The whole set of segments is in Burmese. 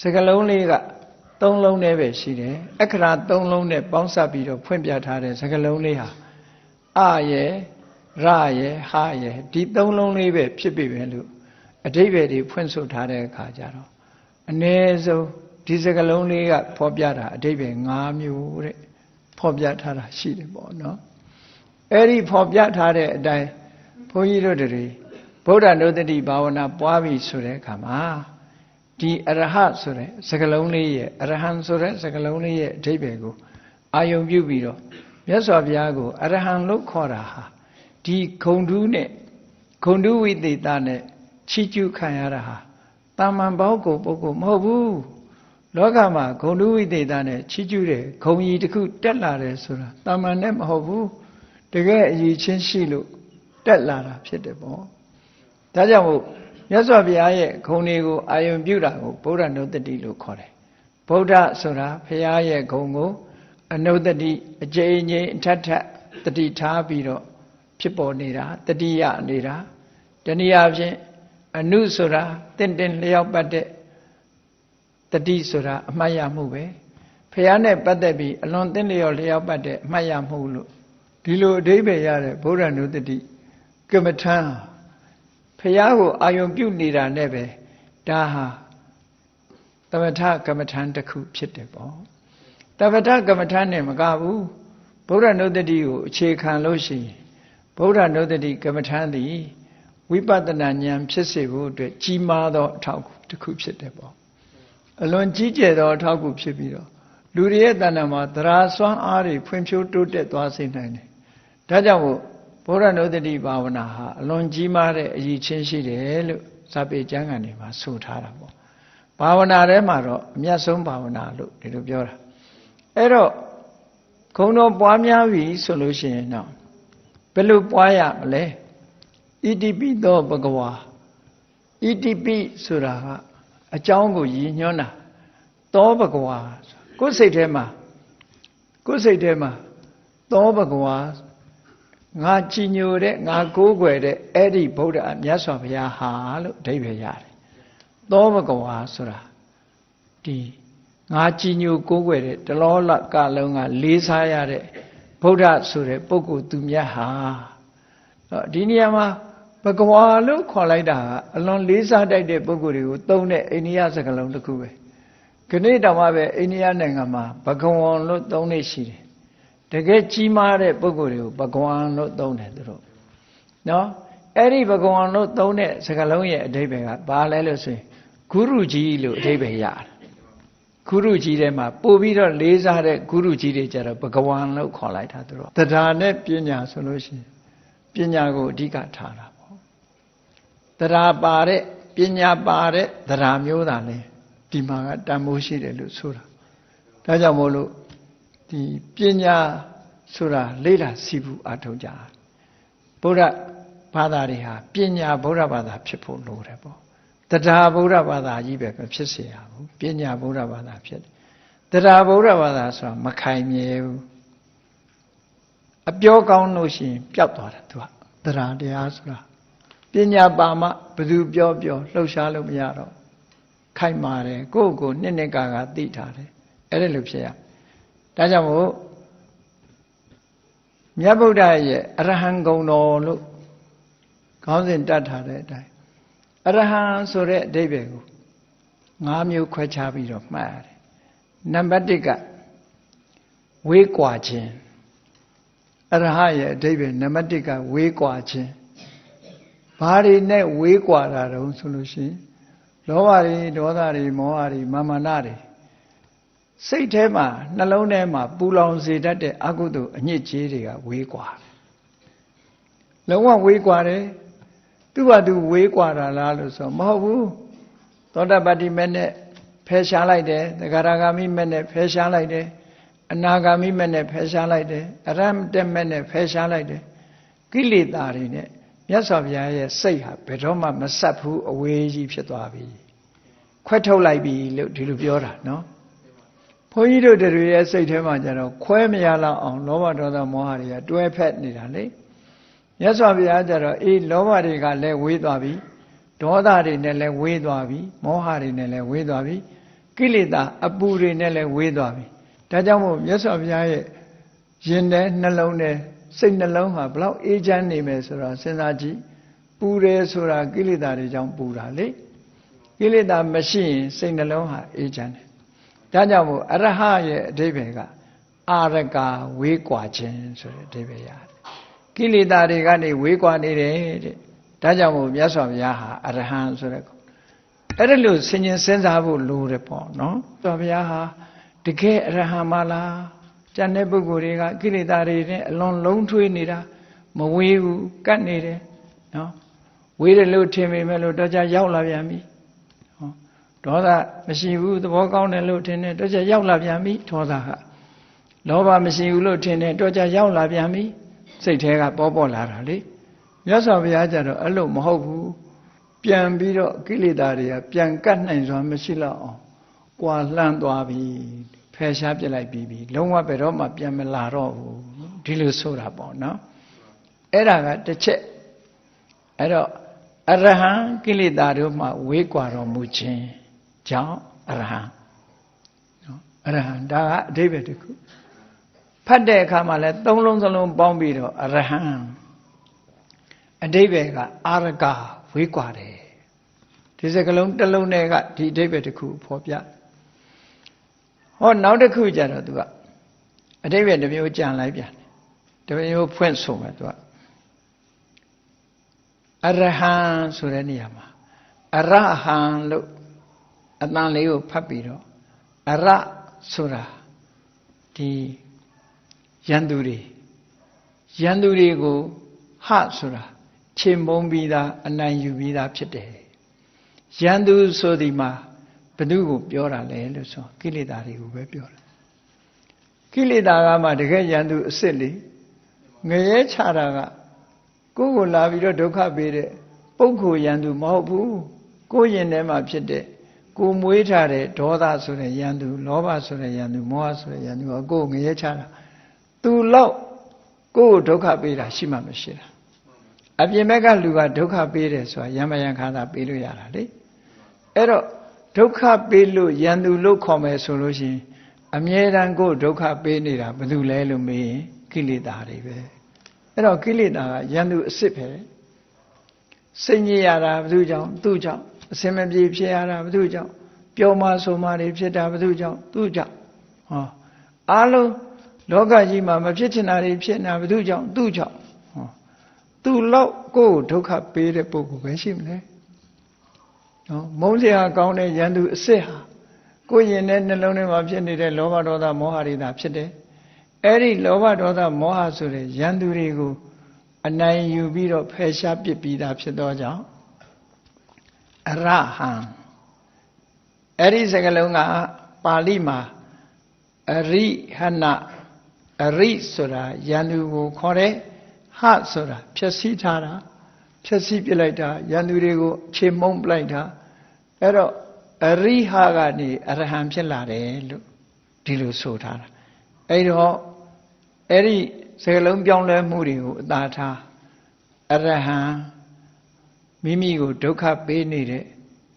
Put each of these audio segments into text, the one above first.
စကလုံးလေးကသုံးလုံးနဲ့ပဲရှိတယ်အခရာသုံးလုံးနဲ့ပေါင်းစပ်ပြီးတော့ဖွင့်ပြထားတဲ့စကလုံးလေးဟာအရဲ့ရရဲ့ဟာရဲ့ဒီသုံးလုံးလေးပဲဖြစ်ပြီပဲလို့အဓိပ္ပာယ်တွေဖွင့်ဆိုထားတဲ့အခါကျတော့အ ਨੇ ဆုံးဒီစကလုံးလေးကဖော်ပြတာအဓိပ္ပာယ်၅မျိုးတဲ့ဖော်ပြထားတာရှိတယ်ပေါ့နော်အဲ့ဒီဖော်ပြထားတဲ့အတိုင်းဘုန်းကြီးတို့တွေဗုဒ္ဓနုတ္တိဘာဝနာပွားပြီဆိုတဲ့အခါမှာ ဒီအရဟဆိုတဲ့စကလုံးလေးရဲ့အရဟံဆိုတဲ့စကလုံးလေးရဲ့အဓိပ္ပာယ်ကိုအာယုံပြုပြီးတော့မြတ်စွာဘုရားကိုအရဟံလို့ခေါ်တာဟာဒီဂုံတူးနဲ့ဂုံတူးဝိသေသနဲ့ချီးကျူးခံရတာဟာတာမန်ဘောက်ကိုပုဂ္ဂိုလ်မဟုတ်ဘူးလောကမှာဂုံတူးဝိသေသနဲ့ချီးကျူးတဲ့ဂုံကြီးတစ်ခုတက်လာတယ်ဆိုတာတာမန်နဲ့မဟုတ်ဘူးတကယ်အရေးချင်းရှိလို့တက်လာတာဖြစ်တယ်ပေါ့ဒါကြောင့်မို့ မြတ်စွာဘုရားရဲ့ဂုံတွေကိုအာယုံပြုတာကိုဗုဒ္ဓနုတ္တိလို့ခေါ်တယ်ဗုဒ္ဓဆိုတာဘုရားရဲ့ဂုံကိုအနုတ္တိအကျဉ်းချင်းအထက်ထက်တတိထားပြီးတော့ဖြစ်ပေါ်နေတာတတိယနေတာတနည်းအားဖြင့်အနုဆိုတာတင့်တင်လျောက်ပတ်တဲ့တတိဆိုတာအမှတ်ရမှုပဲဖះနဲ့ပတ်သက်ပြီးအလွန်တင့်လျောက်လျောက်ပတ်တဲ့အမှတ်ရမှုလို့ဒီလိုအဓိပ္ပာယ်ရတဲ့ဗုဒ္ဓနုတတိကမ္မထံ ဖះကိုအာယုံပြုတ်နေတာနဲ့ပဲဒါဟာသမထကမ္မထံတစ်ခုဖြစ်တယ်ပေါ့သမထကမ္မထံနဲ့မကဘူးဗုဒ္ဓနုတတိကိုအခြေခံလို့ရှိရင်ဗုဒ္ဓနုတတိကမ္မထံသည်ဝိပဿနာဉာဏ်ဖြစ်စေဖို့အတွက်ကြီးမားသောအထောက်အကူတစ်ခုဖြစ်တယ်ပေါ့အလွန်ကြီးကျယ်သောအထောက်အကူဖြစ်ပြီးတော့လူတွေရဲ့တဏ္ဍာမှာသရာစွမ်းအားတွေဖွံ့ဖြိုးတိုးတက်သွားစေနိုင်တယ်ဒါကြောင့်မို့ ဘုရားနုတတိဘာဝနာဟာအလွန်ကြီးမားတဲ့အရေးချင်းရှိတယ်လို့ဇာပေကျမ်းဂန်တွေမှာဆိုထားတာပေါ့ဘာဝနာထဲမှာတော့အမြတ်ဆုံးဘာဝနာလို့ဒီလိုပြောတာအဲ့တော့ခုံတော်ပွားများပြီဆိုလို့ရှိရင်တော့ဘယ်လိုပွားရမလဲဣတိပိသောဘဂဝါဣတိပိဆိုတာကအကြောင်းကိုရည်ညွှန်းတာသောဘဂဝါကိုယ်စိတ်ထဲမှာကိုယ်စိတ်ထဲမှာသောဘဂဝါ ငါကြည်ညိုတဲ့ငါကိုးကွယ်တဲ့အဲ့ဒီဗုဒ္ဓမြတ်စွာဘုရားဟာလို့အဓိပ္ပာယ်ရတယ်သောဘဂဝါဆိုတာဒီငါကြည်ညိုကိုးကွယ်တဲ့တလောလကလုံးကလေးစားရတဲ့ဗုဒ္ဓဆိုတဲ့ပုဂ္ဂိုလ်သူမြတ်ဟာတော့ဒီနေရာမှာဘဂဝါလို့ခေါ်လိုက်တာကအလွန်လေးစားတိုက်တဲ့ပုဂ္ဂိုလ်တွေကိုသုံးတဲ့အိန္ဒိယစကားလုံးတစ်ခုပဲခဏတောင်မှပဲအိန္ဒိယနိုင်ငံမှာဘဂဝံလို့သုံးနေရှိတယ် တကယ်ကြီးမားတဲ့ပုဂ္ဂိုလ်တွေကိုဘဂဝံလို့သုံးတယ်သူတို့နော်အဲ့ဒီဘဂဝံလို့သုံးတဲ့စကားလုံးရဲ့အဓိပ္ပာယ်ကဘာလဲလို့ဆိုရင်ဂုရုကြီးလို့အဓိပ္ပာယ်ရတယ်ဂုရုကြီးထဲမှာပို့ပြီးတော့လေးစားတဲ့ဂုရုကြီးတွေကြတော့ဘဂဝံလို့ခေါ်လိုက်တာသူတို့တရားနဲ့ပညာဆိုလို့ရှိရင်ပညာကိုအဓိကထားတာပေါ့တရားပါတဲ့ပညာပါတဲ့တရားမျိုးသာလဲဒီမှာကတန်မိုးရှိတယ်လို့ဆိုတာဒါကြောင့်မို့လို့ ဒီပညာဆိုတာလေ့လာစီဘူးအထောက်ကြဗုဒ္ဓဘာသာတွေဟာပညာဗုဒ္ဓဘာသာဖြစ်ဖို့လိုတယ်ပေါ့တရားဗုဒ္ဓဘာသာကြီးပဲဖြစ်เสียရဘူးပညာဗုဒ္ဓဘာသာဖြစ်တယ်တရားဗုဒ္ဓဘာသာဆိုတာမခိုင်မြဲဘူးအပြောကောင်းလို့ရှိရင်ပျောက်သွားတယ်သူကတရားတရားဆိုတာပညာပါမှဘယ်သူပြောပြောလှုပ်ရှားလို့မရတော့ခိုင်မာတယ်ကိုယ့်ကိုနှစ်နှစ်ကာကသိထားတယ်အဲ့ဒါလိုဖြစ်ရ ဒါကြောင့်မို့မြတ်ဗုဒ္ဓရဲ့အရဟံဂုံတော်လို့ခေါင်းစဉ်တတ်ထားတဲ့အတိုင်းအရဟံဆိုတဲ့အဓိပ္ပာယ်ကို၅မျိုးခွဲခြားပြီးတော့မှတ်ရတယ်နံပါတ်1ကဝေးကွာခြင်းအရဟရဲ့အဓိပ္ပာယ်နံပါတ်1ကဝေးကွာခြင်းဘာတွေနဲ့ဝေးကွာတာတုံးဆိုလို့ရှိရင်လောဘတွေဒေါသတွေမောဟတွေမာမနာတွေ စိတ်ထဲမှာနှလုံးထဲမှာပူလောင်စေတတ်တဲ့အကုသိုလ်အညစ်အကြေးတွေကဝေးကွာလုံးဝဝေးကွာတယ်သူ့ဘာသူဝေးကွာတာလားလို့ဆိုမဟုတ်ဘူးသောတပတ္တိမဲ့နဲ့ဖယ်ရှားလိုက်တယ်သဂရဂါမိမဲ့နဲ့ဖယ်ရှားလိုက်တယ်အနာဂါမိမဲ့နဲ့ဖယ်ရှားလိုက်တယ်အရမတက်မဲ့နဲ့ဖယ်ရှားလိုက်တယ်ကိလေသာတွေနဲ့မြတ်စွာဘုရားရဲ့စိတ်ဟာဘယ်တော့မှမဆက်ဘူးအဝေးကြီးဖြစ်သွားပြီခွဲထုတ်လိုက်ပြီလို့ဒီလိုပြောတာနော် ဘုန်းကြီးတို့တွေရဲ့စိတ်ထဲမှာကျတော့ခွဲမရလောက်အောင်လောဘဒေါသမောဟတွေကတွဲဖက်နေတာလေမြတ်စွာဘုရားကျတော့အေးလောဘတွေကလည်းဝေးသွားပြီဒေါသတွေနဲ့လည်းဝေးသွားပြီမောဟတွေနဲ့လည်းဝေးသွားပြီကိလေသာအပူတွေနဲ့လည်းဝေးသွားပြီဒါကြောင့်မို့မြတ်စွာဘုရားရဲ့ရင်ထဲနှလုံးထဲစိတ်နှလုံးဟာဘလောက်အေးချမ်းနေမယ်ဆိုတော့စဉ်းစားကြည့်ပူတယ်ဆိုတာကိလေသာတွေကြောင့်ပူတာလေကိလေသာမရှိရင်စိတ်နှလုံးဟာအေးချမ်းတယ် ဒါကြောင့်မို့အရဟရဲ့အဓိပ္ပာယ်ကအာရကဝေးကွာခြင်းဆိုတဲ့အဓိပ္ပာယ်ရတယ်ကိလေသာတွေကနေဝေးကွာနေတယ်တဲ့ဒါကြောင့်မို့မြတ်စွာဘုရားဟာအရဟံဆိုတဲ့အဲ့ဒါလို့ဆင်ញင်စဉ်းစားဖို့လိုတယ်ပေါ့နော်မြတ်စွာဘုရားဟာတကယ်အရဟံမလားကျန်တဲ့ပုဂ္ဂိုလ်တွေကကိလေသာတွေနဲ့အလွန်လုံးထွေးနေတာမဝေးဘူးကတ်နေတယ်နော်ဝေးတယ်လို့ထင်ပေမဲ့လို့တော့ကြရောက်လာပြန်ပြီဟော ဒေါသမရှိဘူးသဘောကောင်းတယ်လို့ထင်တယ်တော့ကြရောက်လာပြန်ပြီဒေါသကလောဘမရှိဘူးလို့ထင်တယ်တော့ကြရောက်လာပြန်ပြီစိတ်ထဲကပေါ်ပေါ်လာတာလေမြတ်စွာဘုရားကြတော့အဲ့လိုမဟုတ်ဘူးပြန်ပြီးတော့ကိလေသာတွေကပြန်ကတ်နိုင်စွာမရှိတော့အောင်ကွာလှမ်းသွားပြီဖယ်ရှားပြစ်လိုက်ပြီးပြီလုံးဝဘယ်တော့မှပြန်မလာတော့ဘူးဒီလိုဆိုတာပေါ့နော်အဲ့ဒါကတစ်ချက်အဲ့တော့အရဟံကိလေသာတို့မှဝေးကွာတော်မူခြင်း ကြောင့်အရဟံနော်အရဟံဒါကအဓိပ္ပာယ်တစ်ခုဖတ်တဲ့အခါမှာလဲသုံးလုံးစလုံးပေါင်းပြီးတော့အရဟံအဓိပ္ပာယ်ကအာရကဝေးကွာတယ်ဒီစကလုံးတစ်လုံးနဲ့ကဒီအဓိပ္ပာယ်တစ်ခုဖော်ပြဟောနောက်တစ်ခုကျတော့သူကအဓိပ္ပာယ်တစ်မျိုးကြံလိုက်ပြန်တယ်တစ်မျိုးဖွင့်ဆိုမယ်သူကအရဟံဆိုတဲ့နေရာမှာအရဟံလို့ အတန်လေးကိုဖတ်ပြီးတော့အရဆိုတာဒီယန္တုတွေယန္တုတွေကိုဟဆိုတာခြေမုံပြီးသားအနိုင်ယူပြီးသားဖြစ်တယ်ယန္တုဆိုဒီမှာဘ누구ကိုပြောတာလဲလို့ဆိုကိလေသာတွေကိုပဲပြောတာကိလေသာကမှတကယ်ယန္တုအစ်စ်လေငရဲချတာကကိုယ်ကိုလာပြီးတော့ဒုက္ခပေးတဲ့ပုဂ္ဂိုလ်ယန္တုမဟုတ်ဘူးကိုယ်ရင်ထဲမှာဖြစ်တဲ့ ကိုမွေးထားတဲ့ဒေါသဆိုတဲ့ယန္တုလောဘဆိုတဲ့ယန္တုမောဟဆိုတဲ့ယန္တုကကိုယ်ငရဲချတာသူလောက်ကိုယ်ကိုဒုက္ခပေးတာရှိမှမရှိတာအပြင်ဘက်ကလူကဒုက္ခပေးတယ်ဆိုတာယမယံခါသာပေးလို့ရတာလေအဲ့တော့ဒုက္ခပေးလို့ယန္တုလို့ခေါ်မယ်ဆိုလို့ရှိရင်အမြဲတမ်းကိုယ်ဒုက္ခပေးနေတာဘယ်သူလဲလို့မေးရင်ကိလေသာတွေပဲအဲ့တော့ကိလေသာကယန္တုအစ်စ်ပဲစိတ်ညစ်ရတာဘယ်သူကြောင့်သူ့ကြောင့် အစင်မပြေဖြစ်ရတာဘယ်သူကြောင့်ပျော်မှဆိုမှတွေဖြစ်တာဘယ်သူကြောင့်သူ့ကြောင့်ဟောအားလုံးလောကကြီးမှာမဖြစ်ချင်တာတွေဖြစ်နေတာဘယ်သူကြောင့်သူ့ကြောင့်ဟောသူ့လောက်ကိုယ်ဒုက္ခပေးတဲ့ပုဂ္ဂိုလ်ပဲရှိမလဲနော်မုန်းစရာကောင်းတဲ့ယန္တုအစ်စ်ဟာကိုယ်ရင်တဲ့နှလုံးထဲမှာဖြစ်နေတဲ့လောဘဒေါသမောဟတွေသာဖြစ်တယ်အဲ့ဒီလောဘဒေါသမောဟဆိုတဲ့ယန္တုတွေကိုအနိုင်ယူပြီးတော့ဖယ်ရှားပစ်ပြီးသားဖြစ်သောကြောင့် အရဟံအဲ့ဒီစကားလုံးကပါဠိမှာအရိဟနအရိဆိုတာယန္တုကိုခေါ်တယ်ဟဆိုတာဖြည့်ဆည်းထားတာဖြည့်ဆည်းပြလိုက်တာယန္တုတွေကိုခြေမှုန်းပလိုက်တာအဲ့တော့အရိဟကနေအရဟံဖြစ်လာတယ်လို့ဒီလိုဆိုထားတာအဲ့တော့အဲ့ဒီစကလုံးပြောင်းလဲမှုတွေကိုအသာထားအရဟံ မိမိကိုဒုက္ခပေးနေတဲ့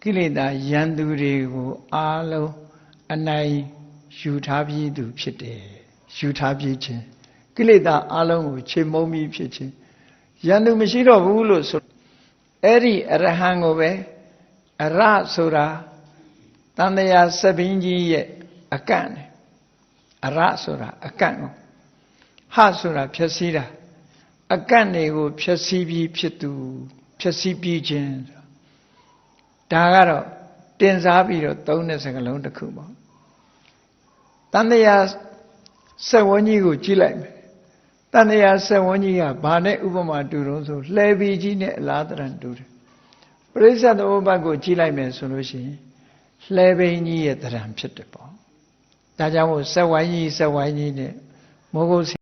ကိလေသာယန္တုတွေကို အားလုံးအနိုင်ယူထားပြီးသူဖြစ်တယ်ယူထားပြီးခြင်းကိလေသာအားလုံးကိုခြေမုံပြီးဖြစ်ခြင်းယန္တုမရှိတော့ဘူးလို့ဆိုအဲ့ဒီအရဟံကိုပဲအရဆိုတာတန်တရာစပင်းကြီးရဲ့အကန့်တယ်အရဆိုတာအကန့်ကိုဟဆိုတာဖြည့်စည်းတာအကန့်တွေကိုဖြည့်စည်းပြီးဖြစ်သူ ဖြည့်စည်းပြီးခြင်းဒါကတော့တင်စားပြီးတော့သုံးတဲ့စကားလုံးတစ်ခုပေါ့တန်တရာစက်ဝန်းကြီးကိုကြည့်လိုက်မယ်တန်တရာစက်ဝန်းကြီးကဘာနဲ့ဥပမာတူတုံးဆိုလှဲပီကြီးနဲ့အလားတရံတူတယ်ပရိစ္ဆေသမုပ္ပါကိုကြည့်လိုက်မယ်ဆိုလို့ရှိရင်လှဲပိန်ကြီးရဲ့တရံဖြစ်တယ်ပေါ့ဒါကြောင့်မို့စက်ဝိုင်းကြီးစက်ဝိုင်းကြီးနဲ့မိုးကုတ်